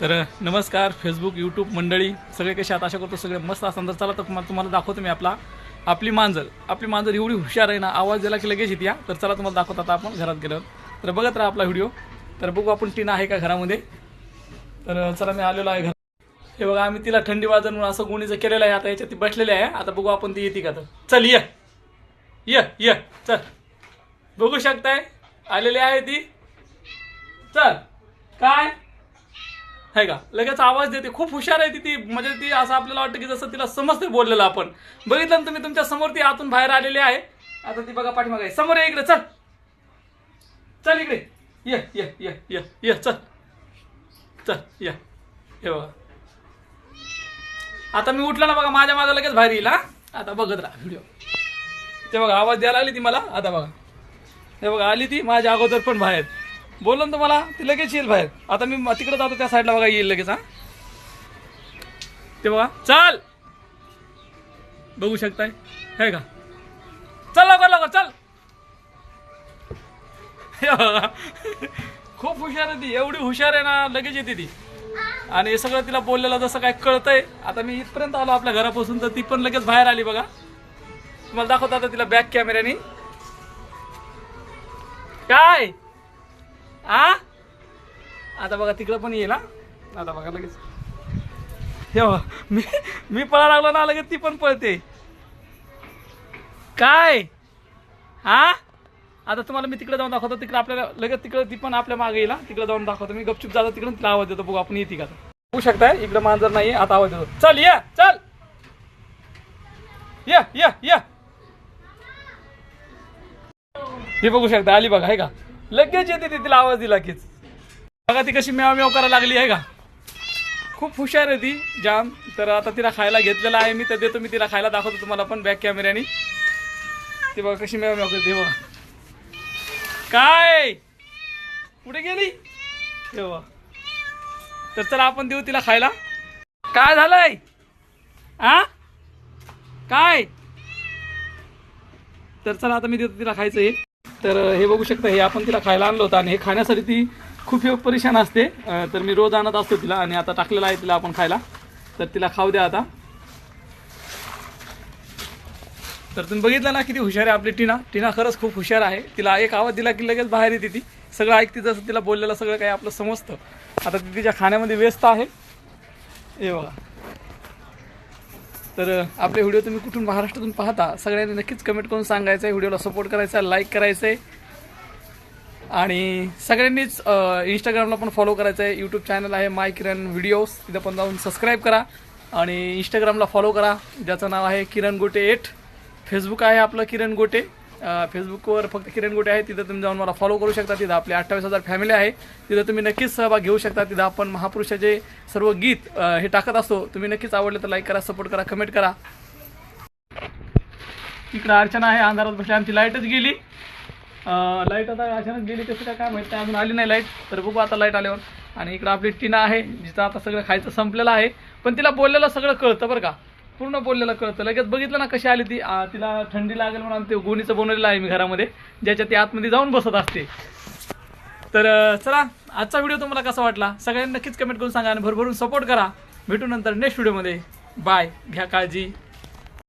तर नमस्कार Facebook YouTube मंडळी. सगळे कसे आहात? आशा करतो सगळे मस्त असतात तर चला तर तुम्हाला तुम्हाला दाखवतो मी आपला आपली मांजर. आपली मांजर एवढी हुशार आहे ना आवाज दिला की लगेच येते या तर चला तुम्हाला दाखवत आता आपण घरात गेलो तर बघत राहा आपला व्हिडिओ. तर बघू आपण टीना आहे का घरामध्ये? तर चला मी आलेलो आहे घर हे बघा आम्ही तिला थंडी वाजन म्हणून असं गुणीचं केलेलं आहे आता याच्यात ती बसलेली आहे आता बघू आपण ती येते का तर. चल ये. ये ये. चल. बघू शकताय? आलेली आहे ती. चल. काय? आहे का? लगेच आवाज देते खूप हुशार आहे ती ती. म्हणजे ती असं आपल्याला वाटतं की जसं तिला समजते बोललेलं आपण. बघितलं ना तुम्ही तुमच्यासमोर ती आतून बाहेर आलेली आहे. आता ती बघा पाठीमागे आहे. समोर ये इकडे चल. चल इकडे. ये ये ये ये ये चल. चल ये. हे बघा. आता मी उठला ना बघा माझ्या माझा लगेच बाहेर येईल हा. आता बघत राहा व्हिडिओ ते बघा आवाज द्यायला आली ती मला. आता बघा. हे बघा आली ती माझ्या अगोदर पण बाहेर. बोललो ना तुम्हाला ती लगेच येईल बाहेर. आता मी तिकडे जातो त्या साईडला बघा येईल लगेच हा. ते बघा. चल! बघू शकताय. हे का? चल लवकर लवकर चल! खूप हुशार आहे ती. एवढी हुशार आहे ना लगेच येते ती. आणि हे सगळं तिला बोललेलं जसं काय कळतंय. आता मी इथपर्यंत आलो आपल्या घरापासून तर ती पण लगेच बाहेर आली बघा. तुम्हाला दाखवतो आता तिला बॅक कॅमेऱ्याने काय? आ? आता बघा तिकडं पण येईल ना आता बघा लगेच. हे मी मी पळा लागलो ना लगेच ती पण पळते. काय? हा आता तुम्हाला मी तिकडे जाऊन दाखवतो तिकडे आपल्याला लगेच तिकडे ती पण आपल्या मागे येईल तिकडे जाऊन दाखवतो. मी गपचूप जातो तिकडून तिला आवाज देतो बघू आपण येते का होऊ बघू शकताय? इकडे मांजर नाही आता आवाज देतो. चल या चल. या या या. हे बघू शकता आली बघा आहे का? लगेच येते ती तिला आवाज दिला कीच बघा ती कशी मेवा मेव करायला लागली आहे का? खूप हुशार आहे ती जाम. तर आता तिला खायला घेतलेला आहे मी तर देतो मी तिला खायला दाखवतो तुम्हाला पण बॅक कॅमेऱ्याने ती बघा कशी मेवा मेव करते बघा. काय? कुठे गेली? तेव्हा तर चला आपण देऊ तिला खायला. काय झालंय? आ? काय? तर चला आता मी देतो तिला खायचं हे. तर हे बघू शकता हे आपण तिला खायला आणलं होतं आणि हे खाण्यासाठी ती खूप परेशान असते. तर मी रोज आणत असतो तिला आणि आता टाकलेलं आहे तिला आपण खायला. तर तिला खाऊ द्या आता. तर तुम्ही बघितलं ना किती हुशार आहे आपली टीना. टीना खरंच खूप हुशार आहे. तिला एक आवाज दिला की लगेच बाहेर येते ती. सगळं ऐकते जसं तिला बोललेलं सगळं काही आपलं समजतं. आता ती तिच्या खाण्यामध्ये व्यस्त आहे. हे बघा. तर आपले व्हिडिओ तुम्ही कुठून महाराष्ट्रातून पाहता सगळ्यांनी नक्कीच कमेंट करून सांगायचं आहे व्हिडिओला सपोर्ट करायचा आहे लाईक करायचं आहे आणि सगळ्यांनीच इंस्टाग्रामला पण फॉलो करायचं आहे यूट्यूब चॅनल आहे माय किरण व्हिडिओज तिथं पण जाऊन सबस्क्राईब करा. आणि इंस्टाग्रामला फॉलो करा. ज्याचं नाव आहे किरण गोटे एट फेसबुक आहे आपलं किरण गोटे फेसबुकवर फक्त किरण गोटे आहे तिथं तुम्ही जाऊन मला फॉलो करू शकता. तिथं आपली अठ्ठावीस हजार फॅमिली आहे. तिथं तुम्ही नक्कीच सहभाग घेऊ शकता. तिथं आपण महापुरुषाचे सर्व गीत हे टाकत असतो तुम्ही नक्कीच आवडलं तर लाईक करा सपोर्ट करा कमेंट करा. इकडं अर्चना आहे अंधारात बसली आमची लाईटच गेली. लाइट आता अचानक गेली कसं काय काय माहिती अजून आली नाही लाइट तर बघू आता लाइट आल्यावर. आणि इकडं आपली टीना आहे जिथं आता सगळं खायचं संपलेलं आहे. पण तिला बोललेलं सगळं कळतं बरं का. पूर्ण बोललेलं कळतं. लगेच बघितलं ना कशी आली ती. तिला थंडी लागेल म्हणून ते गोणीचं बनवलेलं आहे मी घरामध्ये. ज्याच्या ती आतमध्ये जाऊन बसत असते. तर चला आजचा व्हिडिओ तुम्हाला कसा वाटला? सगळ्यांनी नक्कीच कमेंट करून सांगा आणि भरभरून सपोर्ट करा. भेटू नंतर नेक्स्ट व्हिडिओमध्ये बाय घ्या काळजी.